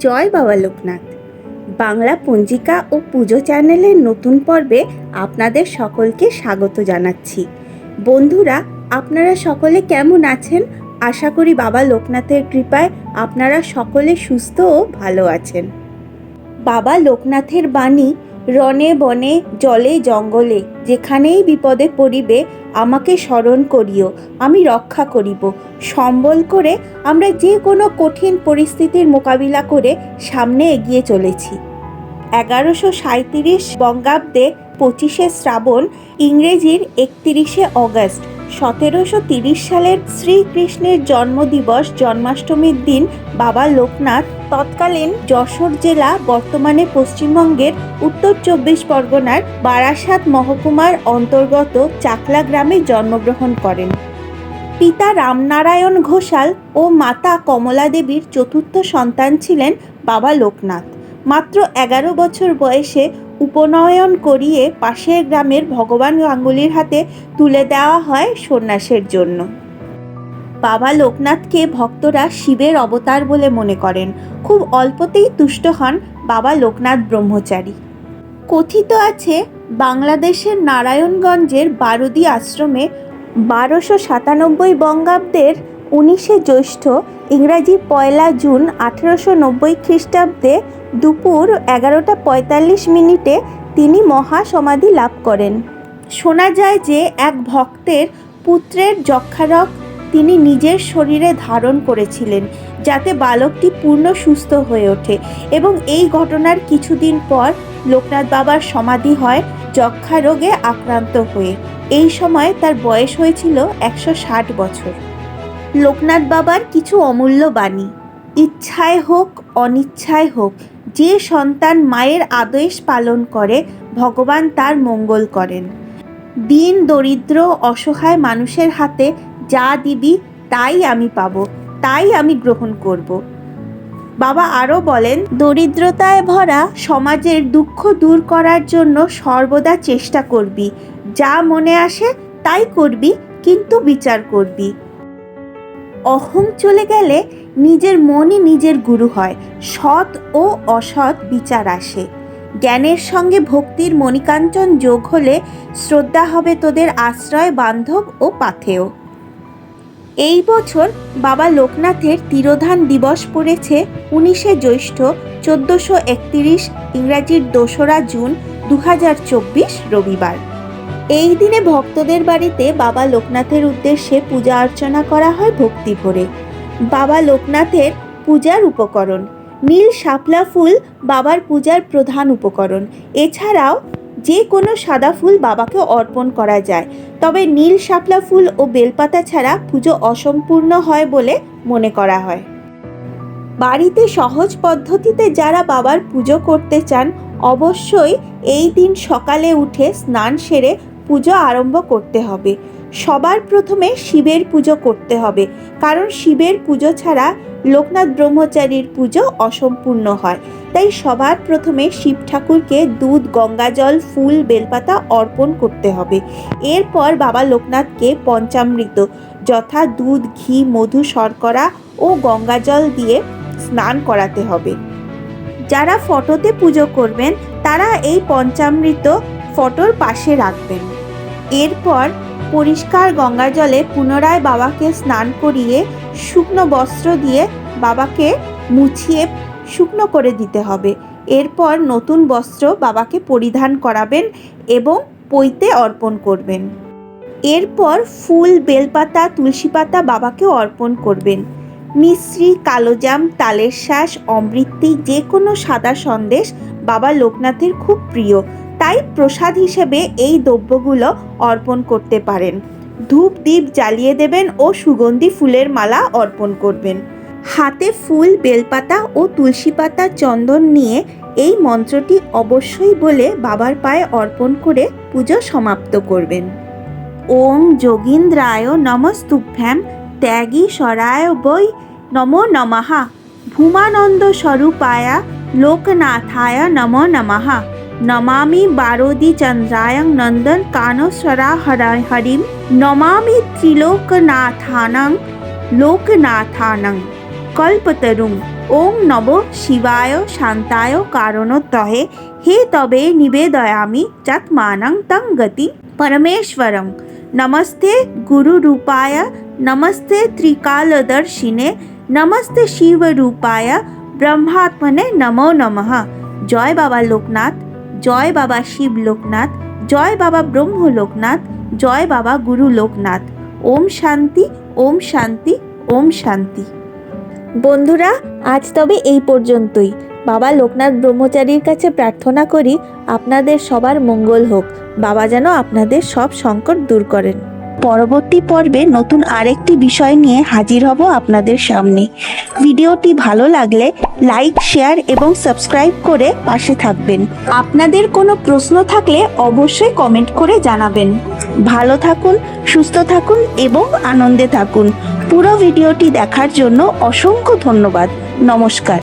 জয় বাবা লোকনাথ। বাংলা পঞ্জিকা ও পুজো চ্যানেলের নতুন পর্বে আপনাদের সকলকে স্বাগত জানাচ্ছি। বন্ধুরা, আপনারা সকলে কেমন আছেন? আশা করি বাবা লোকনাথের কৃপায় আপনারা সকলে সুস্থ ও ভালো আছেন। বাবা লোকনাথের বাণী রনে বনে, জলে, জঙ্গলে, যেখানেই বিপদে পড়িবে, আমাকে স্মরণ করিও, আমি রক্ষা করিব। সম্বল করে আমরা যে কোনো কঠিন পরিস্থিতির মোকাবিলা করে সামনে এগিয়ে চলেছি। এগারোশো সাঁত্রিশ বঙ্গাব্দে পঁচিশে শ্রাবণ, ইংরেজির একত্রিশে অগস্ট। সতেরোশো তিরিশ সালের শ্রীকৃষ্ণের জন্মদিবস, জন্মাষ্টমীর দিন বাবা লোকনাথ, তৎকালীন যশোর জেলা, বর্তমানে পশ্চিমবঙ্গের উত্তর চব্বিশ পরগনার বারাসাত মহকুমার অন্তর্গত চাকলা গ্রামে জন্মগ্রহণ করেন। পিতা রামনারায়ণ ঘোষাল ও মাতা কমলা দেবীর চতুর্থ সন্তান ছিলেন বাবা লোকনাথ। মাত্র এগারো বছর বয়সে উপনয়ন করিয়ে পাশের গ্রামের ভগবান গাঙ্গুলির হাতে তুলে দেওয়া হয় সন্ন্যাসের জন্য। বাবা লোকনাথকে ভক্তরা শিবের অবতার বলে মনে করেন। খুব অল্পতেই তুষ্ট হন বাবা লোকনাথ ব্রহ্মচারী। কথিত আছে, বাংলাদেশের নারায়ণগঞ্জের বারুদি আশ্রমে বারোশো সাতানব্বই বঙ্গাব্দের উনিশে জ্যৈষ্ঠ ইংরাজি পয়লা জুন আঠেরোশো নব্বই খ্রিস্টাব্দে দুপুর এগারোটা পঁয়তাল্লিশ মিনিটে তিনি মহাসমাধি লাভ করেন। শোনা যায় যে এক ভক্তের পুত্রের যক্ষারক তিনি নিজের শরীরে ধারণ করেছিলেন, যাতে বালকটি পূর্ণ সুস্থ হয়ে ওঠে এবং এই ঘটনার কিছুদিন পর লোকনাথ বাবার সমাধি হয় যক্ষা রোগে আক্রান্ত হয়ে। এই সময় তার বয়স হয়েছিল একশো ষাট বছর। লোকনাথ বাবার কিছু অমূল্য বাণী। ইচ্ছায় হোক, অনিচ্ছায় হোক, যে সন্তান মায়ের আদেশ পালন করে, ভগবান তার মঙ্গল করেন। দিন দরিদ্র, অসহায় মানুষের হাতে যা দিবি, তাই আমি পাবো, তাই আমি গ্রহণ করব। বাবা আরও বলেন, দরিদ্রতায় ভরা সমাজের দুঃখ দূর করার জন্য সর্বদা চেষ্টা করবি। যা মনে আসে, তাই করবি, কিন্তু বিচার করবি। অহং চলে গেলে নিজের মনই নিজের গুরু হয়, সৎ ও অসৎ বিচার আসে। জ্ঞানের সঙ্গে ভক্তির মণিকাঞ্চন যোগ হলে শ্রদ্ধা হবে তোদের আশ্রয়, বান্ধব ও পাথেয়। এই বছর বাবা লোকনাথের তিরোধান দিবস পড়েছে উনিশে জ্যৈষ্ঠ চোদ্দোশো একতিরিশ ইংরাজির দোসরা জুন দু হাজার চব্বিশ রবিবার। এই দিনে ভক্তদের বাড়িতে বাবা লোকনাথের উদ্দেশ্যে পূজা অর্চনা করা হয় ভক্তি ভরে। বাবা লোকনাথের পূজার উপকরণ। নীল শাপলা ফুল বাবার পূজার প্রধান উপকরণ। এছাড়াও যে কোনো সাদা ফুল বাবাকে অর্পণ করা যায়। তবে নীল শাপলা ফুল ও বেলপাতা ছাড়া পুজো অসম্পূর্ণ হয় বলে মনে করা হয়। বাড়িতে সহজ পদ্ধতিতে যারা বাবার পুজো করতে চান, অবশ্যই এই দিন সকালে উঠে স্নান সেরে পুজো আরম্ভ করতে হবে। সবার প্রথমে শিবের পুজো করতে হবে। কারণ শিবের পুজো ছাড়া লোকনাথ ব্রহ্মচারীর পুজো অসম্পূর্ণ হয়। তাই সবার প্রথমে শিব ঠাকুরকে দুধ গঙ্গাজল ফুল, বেলপাতা অর্পণ করতে হবে। এরপর বাবা লোকনাথকে পঞ্চামৃত যথা দুধ, ঘি, মধু, শর্করা ও গঙ্গাজল দিয়ে স্নান করাতে হবে। যারা ফটোতে পুজো করবেন, তারা এই পঞ্চামৃত ফটোর পাশে রাখবেন। এরপর পরিষ্কার গঙ্গা জলে পুনরায় বাবাকে স্নান করিয়ে শুকনো বস্ত্র দিয়ে বাবাকে মুছিয়ে শুকনো করে দিতে হবে। এরপর নতুন বস্ত্র বাবাকে পরিধান করাবেন এবং পইতে অর্পণ করবেন। এরপর ফুল, বেলপাতা তুলসী পাতা বাবাকে অর্পণ করবেন। মিশ্রি, কালোজাম, তালের শ্বাস অমৃতি যে কোনো সাদা সন্দেশ বাবা লোকনাথের খুব প্রিয়। তাই প্রসাদ হিসেবে এই দ্রব্যগুলো অর্পণ করতে পারেন। ধূপ দ্বীপ জ্বালিয়ে দেবেন ও সুগন্ধি ফুলের মালা অর্পণ করবেন। হাতে ফুল, বেলপাতা ও তুলসী পাতা চন্দন নিয়ে এই মন্ত্রটি অবশ্যই বলে বাবার পায়ে অর্পণ করে পুজো সমাপ্ত করবেন। ওং যোগীন্দ্রায় নমস্তুভ্যাম, ত্যাগী সরায় বৈ নমো নমঃ। ভূমানন্দ স্বরূপায়া লোকনাথায় নমো নমঃ। নমামি বারোদি চন্দ্রায়ং নন্দন কানসরা হরিম নমামি ত্রিলোকনাথানং লোকনাথানং কল্পতরুং ওম নব শিবায় শান্তায় কারণোত্তহে হে তবে নিবেদয়ামি চাত্মানং তং গতি পরমেশ্বরং নমস্তে গুরুরূপায় নমস্তে ত্রিকালদর্শিনে নমস্তে শিবরূপায় ব্রহ্মাত্মনে নমো নমঃ জয় বাবা লোকনাথ জয় বাবা শিব লোকনাথ, জয় বাবা ব্রহ্ম লোকনাথ, জয় বাবা গুরু লোকনাথ। ওম শান্তি ওম শান্তি ওম শান্তি। বন্ধুরা, আজ তবে এই পর্যন্তই। বাবা লোকনাথ ব্রহ্মচারীর কাছে প্রার্থনা করি, আপনাদের সবার মঙ্গল হোক। বাবা যেন আপনাদের সব সংকট দূর করেন। পরবর্তী পর্বে নতুন আরেকটি বিষয় নিয়ে হাজির হব আপনাদের সামনে। ভিডিওটি ভালো লাগলে লাইক, শেয়ার এবং সাবস্ক্রাইব করে পাশে থাকবেন। আপনাদের কোনো প্রশ্ন থাকলে অবশ্যই কমেন্ট করে জানাবেন। ভালো থাকুন, সুস্থ থাকুন এবং আনন্দে থাকুন। পুরো ভিডিওটি দেখার জন্য অসংখ্য ধন্যবাদ। নমস্কার।